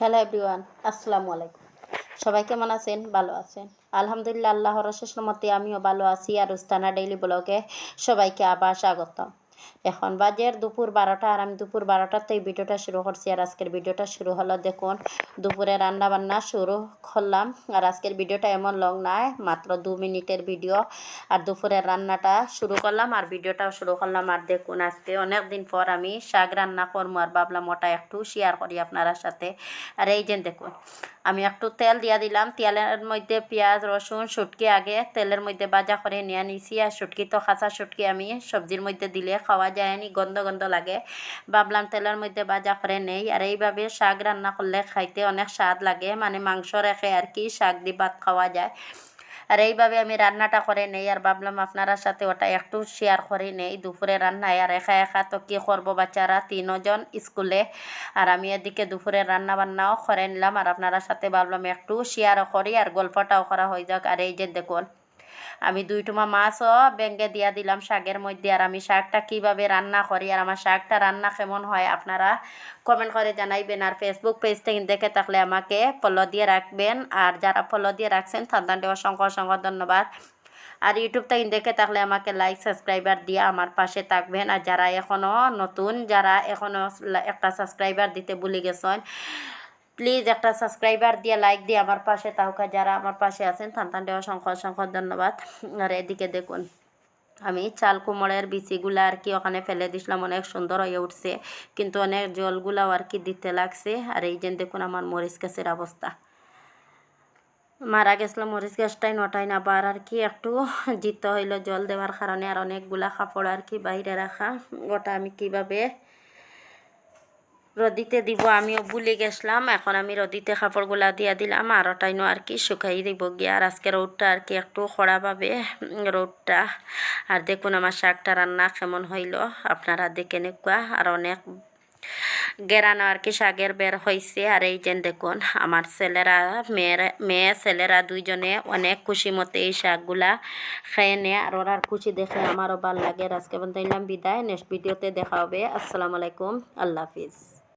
Hello everyone, আসসালামু আলাইকুম। সবাই কেমন আছেন? ভালো আছেন? আলহামদুলিল্লাহ, আল্লাহর শেষ মতে আমিও ভালো আছি। আর উস্তানা ডেইলি ব্লগে সবাইকে আবার স্বাগতম। এখন বাজের দুপুর বারোটা আর আমি দুপুর বারোটাতে এই ভিডিওটা শুরু করছি আর আজকের ভিডিওটা শুরু হলো দেখুন, দুপুরে রান্না বান্না শুরু করলাম আর আজকের ভিডিওটা এমন লং নয়, মাত্র দু মিনিটের ভিডিও আর দুপুরের রান্নাটা শুরু করলাম আর ভিডিওটাও শুরু করলাম আর দেখুন আজকে অনেক দিন পর আমি শাক রান্না করব আর ভাবলাম ওটা একটু শেয়ার করি আপনার সাথে। আর এই যে দেখুন আমি একটু তেল দিয়া দিলাম। তেলের মধ্যে পেঁয়াজ, রসুন সুটকি আগে তেলের মধ্যে বাজা করে নিয়ে নিছি আর শুটকি তো খাঁচা শুটকি আমি সবজির মধ্যে দিলে খাওয়া যায় নি গন্ধ গন্ধ লাগে। ভাবলাম তেলের মধ্যে বাজা করে নেই আর এইভাবে শাক রান্না করলে খাইতে অনেক স্বাদ লাগে। মানে মাংস রেখে আর কি শাক দিয়ে ভাত খাওয়া যায়। আর এইভাবে আমি রান্নাটা করে নেই আর ভাবলাম আপনারা সাথে ওটা একটু শেয়ার করে নেই। দুপুরে রান্নায় আর একা একা তো কী করব বাচ্চারা? তিনজন স্কুলে। আর আমি এদিকে দুপুরে রান্না বান্নাও করে নিলাম। আর আপনারা সাথে ভাবলাম একটু শেয়ারও করি আর গল্পটাও করা হয়ে যাক। আর এই যে দেখুন আমি দুই টুমা মাছও ব্যাঙ্গে দিয়া দিলাম শাকের মধ্যে আর আমি শাকটা কীভাবে রান্না করি আর আমার শাকটা রান্না কেমন হয় আপনারা কমেন্ট করে জানাইবেন। আর ফেসবুক পেজ থেকে দেখে থাকলে আমাকে ফলো দিয়ে রাখবেন। আর যারা ফলো দিয়ে রাখছেন তাদের অসংখ্য অসংখ্য ধন্যবাদ। আর ইউটিউব থেকে দেখে থাকলে আমাকে লাইক সাবস্ক্রাইবার দিয়ে আমার পাশে থাকবেন। আর যারা এখনও নতুন, যারা এখনও একটা সাবস্ক্রাইবার দিতে ভুলে গেছেন প্লিজ একটা সাবস্ক্রাইবার দিয়ে লাইক দিয়ে আমার পাশে তাহকা যারা আমার পাশে আছেন তান্তানটে অসংখ্য অসংখ্য ধন্যবাদ। আর এদিকে দেখুন, আমি চাল কুমড়ের বিচিগুলো আর কি ওখানে ফেলে দিছিলাম, অনেক সুন্দর হয়ে উঠছে, কিন্তু অনেক জলগুলাও আর কি দিতে লাগছে। আর এই যে দেখুন আমার মরিচ গাছের অবস্থা। মারা গেছিল মরিচ গাছটাই নটাই না বার আর কি একটু জিত হইল জল দেওয়ার কারণে, আর অনেকগুলা কাপড় আর কি বাইরে রাখা। ওটা আমি কীভাবে রদিতে দিব, আমিও ভুলে গেছিলাম। এখন আমি রদিতে কাপড়গুলা দিয়া দিলাম আর ওটাইনো আর কি শুকাই দিব গিয়ে। আর আজকে রোদটা আর কি একটু খরা পাবে রোদটা আর দেখুন আমার শাকটা রান্না কেমন হইল আপনারা দেখে নেকুয়া আর অনেক গেরানো আর কি শাকের বের হয়েছে আর এই যে দেখুন আমার ছেলেরা মেয়ের মেয়ে ছেলেরা দুইজনে অনেক খুশি মতে এই শাকগুলা খেয়ে নেয় আর ওরার খুশি দেখে আমারও ভালো লাগে। আজকে বলতে বিদায়। নেক্সট ভিডিওতে দেখা হবে। আসসালামু আলাইকুম। আল্লাহ হাফিজ।